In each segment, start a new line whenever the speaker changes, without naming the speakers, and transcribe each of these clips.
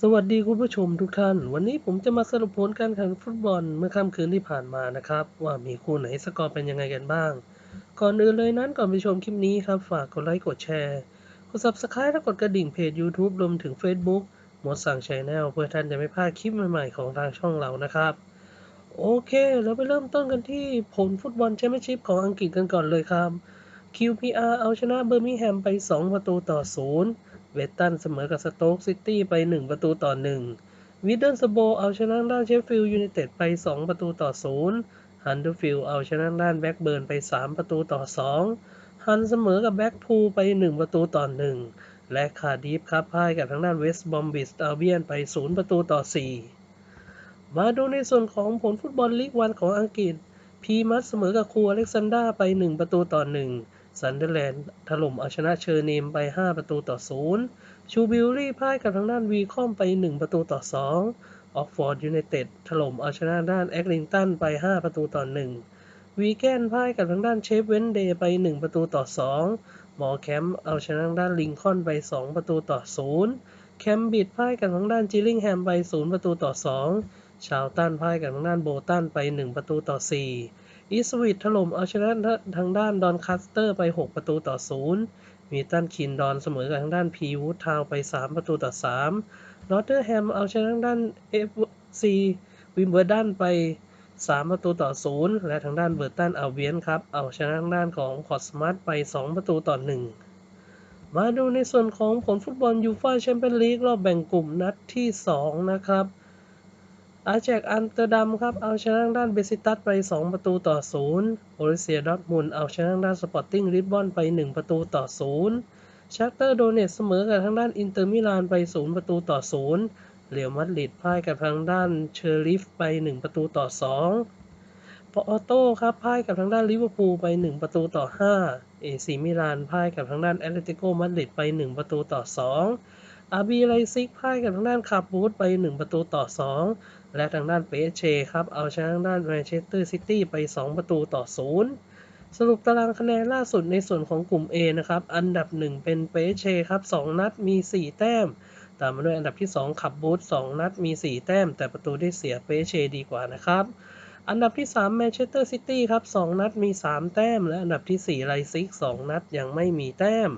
สวัสดีคุณผู้ชมทุกท่าน วันนี้ผมจะมาสรุปผลการแข่งฟุตบอลเมื่อค่ำคืนที่ผ่านมานะครับ ว่ามีคู่ไหนสกอร์เป็นยังไงกันบ้าง ก่อนอื่นเลยนั้นก่อนไปชมคลิปนี้ครับ ฝากกดไลค์กดแชร์กด subscribe และกดกระดิ่งเพจ YouTube รวมถึง Facebook หมดสั่งชแนลเพื่อท่านจะไม่พลาดคลิปใหม่ๆของทางช่องเรานะครับ โอเค เราไปเริ่มต้นกันที่ผลฟุตบอลแชมเปี้ยนชิพของอังกฤษกันก่อนเลยครับ QPR เอาชนะเบอร์มิงแฮมไป 2 ประตูต่อ 0 เวสตันเสมอกับสโต๊กซิตี้ไป 1 ประตูต่อ 1 วิดเดิลสโบเอาชนะด้านเชฟฟิลด์ยูไนเต็ดไป 2 ประตูต่อ 0 ฮันเดอร์ฟิลด์เอาชนะด้านแบ็กเบิร์นไป 3 ประตูต่อ 2 ฮันเสมอกับแบ็กพูลไป 1 ประตูต่อ 1 และคาร์ดิฟครับพ่ายกับทางด้านเวสต์บอมบิสอัลเบียนไป 0 ประตูต่อ 4 มาดูในส่วนของผลฟุตบอลลีกวันของอังกฤษพีมัสเสมอกับครูอเล็กซานดราไป 1 ประตูต่อ 1 ซันเดอร์แลนด์ถล่มเอาชนะเชอร์เนมไป 5 ประตูต่อ 0 ชูบิลลี่พ่ายกับทางด้านวีคอมไป 1 ประตูต่อ 2 ออกฟอร์ดยูไนเต็ดถล่มเอาชนะด้านแอคลิงตันไป 5 ประตูต่อ 1 วีแกนพ่ายกับทางด้านเชฟเวนเดย์ไป 1 ประตูต่อ2หมอแคมป์เอาชนะด้านลิงคอนไป 2 ประตูต่อ 0 แคมบิดพ่ายกับทางด้านจิลลิงแฮมไป 0 ประตูต่อ 2 ชาวตันพ่ายกับทางด้านโบตันไป 1 ประตูต่อ 4 อีสวิตถล่มเอาชนะทางด้านดอนคัสเตอร์ไป 6 ประตูต่อ 0 มีตันคินดอนเสมอกับทางด้านพีวูดทาวไป 3 ประตูต่อ 3 นอตเทอร์แฮมเอาชนะทางด้านเอฟซีวิมเบอร์ดันไป 3 ประตูต่อ 0 และทางด้านเบอร์ตันอาเวียนครับ เอาชนะทางด้านของพอร์สมาร์ทไป 2 ประตูต่อ 1 มาดูในส่วนของผลฟุตบอลยูฟ่าแชมเปี้ยนลีกรอบแบ่งกลุ่มนัดที่ 2 นะครับ อาแจกอัมสเตอร์ดัมครับ เอาชนะทางด้านเบซิตัสไป 2 ประตูต่อ0โอริเซียดอทมุนเอาชนะทางด้านสปอร์ติ้งลิสบอนไป 1 ประตูต่อ0ชักเตอร์โดเนตเสมอกับทางด้านอินเตอร์มิลานไป 0 ประตูต่อ0เรียวมัดริดพ่ายกับทางด้านเชอริฟไป 1 ประตูต่อ2ปออโต้ครับพ่ายกับทางด้านลิเวอร์พูลไป 1 ประตูต่อ5เอซีมิลานพ่ายกับทางด้านแอตเลติโกมาดริดไป 1 ประตูต่อ2อาบีไลซิกพ่ายกับทางด้านคาร์บูดไป 1 ประตูต่อ 2 และทางด้านเปเชครับเอาชนะทางด้านแมนเชสเตอร์ซิตี้ไป 2 ประตูต่อ 0 สรุปตารางคะแนนล่าสุดในส่วนของกลุ่ม A นะครับ อันดับ 1 เป็นเปเชครับ 2 นัดมี 4 แต้ม ตามมาด้วยอันดับที่ 2 ขับบูธ2นัดมี 4 แต้ม แต่ประตูได้เสียเปเชดีกว่านะครับ อันดับที่3แมนเชสเตอร์ซิตี้ครับ 2 นัดมี 3 แต้ม และอันดับที่4ไลซิก 2 นัดยังไม่มีแต้ม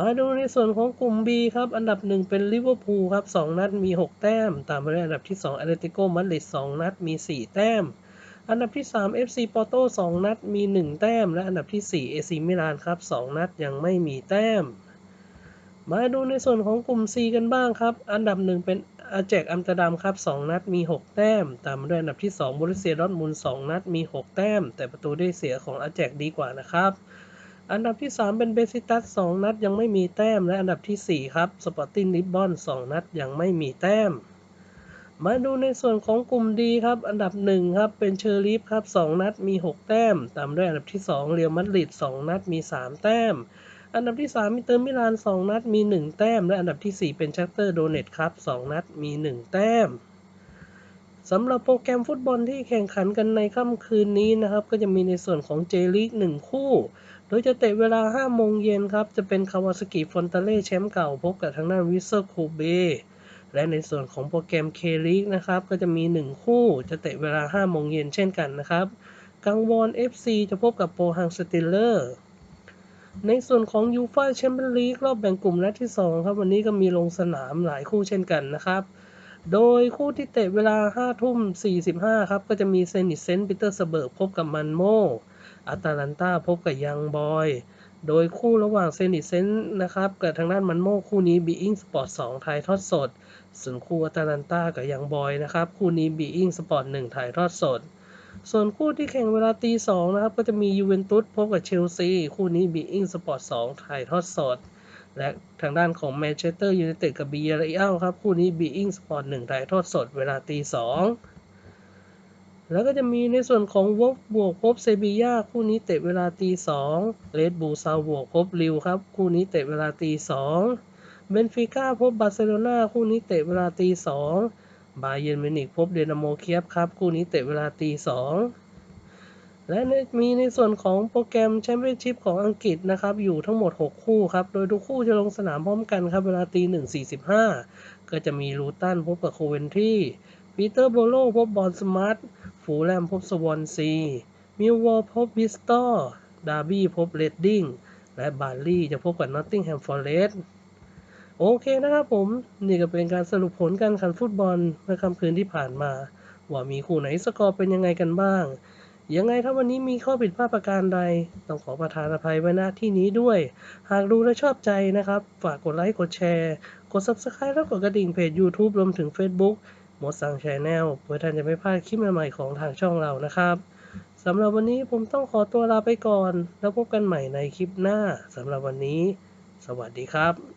มาดูในส่วนของกลุ่ม B ครับ อันดับ 1 เป็นลิเวอร์พูลครับ 2 นัดมี 6 แต้ม ตามมาด้วยอันดับที่2อตเลติโกมาดริด2นัดมี 4 แต้ม อันดับที่ 3 FC ปอร์โต้2นัดมี 1 แต้ม และอันดับที่4 AC มิลานครับ 2 นัดยังไม่มีแต้ม มาดูในส่วนของกลุ่ม C กันบ้างครับ อันดับ 1 เป็นอาแจกอัมสเตอร์ดัมครับ 2 นัดมี 6 แต้ม ตามมาด้วยอันดับที่2บรุเซียดอร์ทมุนด์2นัดมี 6 แต้ม แต่ประตูได้เสียของอาแจกดีกว่านะครับ อันดับที่ 3 เป็นเบซิตัส2นัดยังไม่มีแต้ม และอันดับที่ 4 ครับสปอร์ติ้งลิสบอน2นัดยังไม่มีแต้ม มาดูในส่วนของกลุ่มดีครับ อันดับ 1 ครับ เป็นเชอร์ลีฟครับ 2 นัดมี 6 แต้ม ตามด้วยอันดับที่ 2 เรียวมัดริด2นัดมี 3 แต้ม อันดับที่ 3มิเตอร์มิลาน 2 นัดมี 1 แต้ม และอันดับที่ 4 เป็นชักเตอร์โดเนตครับ 2 นัดมี 1 แต้มสำหรับโปรแกรมฟุตบอลที่แข่งขันกันในค่ำคืนนี้นะครับ ก็จะมีในส่วนของเจลีก1คู่ โดยจะเตะเวลา 5 โมงเย็นครับ จะเป็นคาวาสกิฟอนตาเล่แชมป์เก่า พบกับทางด้านวิเซอร์คูเบและในส่วนของโปรแกรมเคลีกนะครับ ก็จะมี 1 คู่จะเตะเวลา 5 โมงเย็นเช่นกันนะครับกังวอน FC จะพบกับโปฮังสติลเลอร์ในส่วนของยูฟ่าแชมเปี้ยนลีกรอบแบ่งกลุ่มนัดที่ 2 ครับ วันนี้ก็มีลงสนามหลายคู่เช่นกันนะครับ โดยคู่ที่เตะเวลา 5 ทุ่ม 45 ครับ ก็จะมีเซนิตเซนต์ปีเตอร์สเบิร์กพบกับมันโม อาตาลันตาพบกับยังบอย โดยคู่ระหว่างเซนิเซนต์นะครับกับทางด้านมันโมคู่นี้บีอิงสปอร์ต2ถ่ายทอดสด ส่วนคู่อาตาลันตากับยังบอยนะครับคู่นี้บีอิงสปอร์ต1ถ่ายทอดสด ส่วนคู่ที่แข่งเวลาตีสองนะครับก็จะมียูเวนตุสพบกับเชลซีคู่นี้บีอิงสปอร์ต2ถ่ายทอดสด และทางด้านของแมนเชสเตอร์ยูไนเต็ดกับบีเรอัลครับคู่นี้บีอิงสปอร์ต1ถ่ายทอดสด เวลาตีสอง แล้วก็จะมีในส่วนของวอฟบวกพบเซบียาคู่นี้เตะเวลาตีสองเรดบูลซาวบวกพบลิวครับ คู่นี้เตะเวลาตีสองเบนฟิก้าพบบาร์เซโลนาคู่นี้เตะเวลาตีสองบาเยร์นมิวนิกพบเดนาโมเคียบครับคู่นี้เตะเวลาตีสองและมีในส่วนของโปรแกรมแชมเปี้ยนชิพของอังกฤษนะครับ อยู่ทั้งหมด 6 คู่ครับ โดยทุกคู่จะลงสนามพร้อมกันครับ เวลาตีหนึ่งสี่สิบห้าก็จะมีลูตันพบกับโคเวนทรี ปีเตอร์โบโลพบบอลสมาร์ทฟูแลมพบสวอนซี มิลวอลพบบิสตอร์ดาร์บี้พบเรดดิ้ง และบาร์ลี่จะพบกับนอตติงแฮมฟอร์เรสต์โอเคนะครับผม นี่ก็เป็นการสรุปผลการแข่งขันฟุตบอลเมื่อค่ำคืนที่ผ่านมา ว่ามีคู่ไหนสกอร์เป็นยังไงกันบ้าง ยังไงถ้าวันนี้มีข้อผิดพลาดประการใด ต้องขอประทานอภัยไว้ณที่นี้ด้วย หากดูและชอบใจนะครับ ฝากกดไลค์กดแชร์ กด Subscribe แล้วกดกระดิ่งเพจ YouTube รวมถึง Facebook มดสั่งชแนลเพื่อท่านจะไม่พลาดคลิปใหม่ๆของทางช่องเรานะครับสำหรับวันนี้ผมต้องขอตัวลาไปก่อน แล้วพบกันใหม่ในคลิปหน้าสำหรับวันนี้ สวัสดีครับ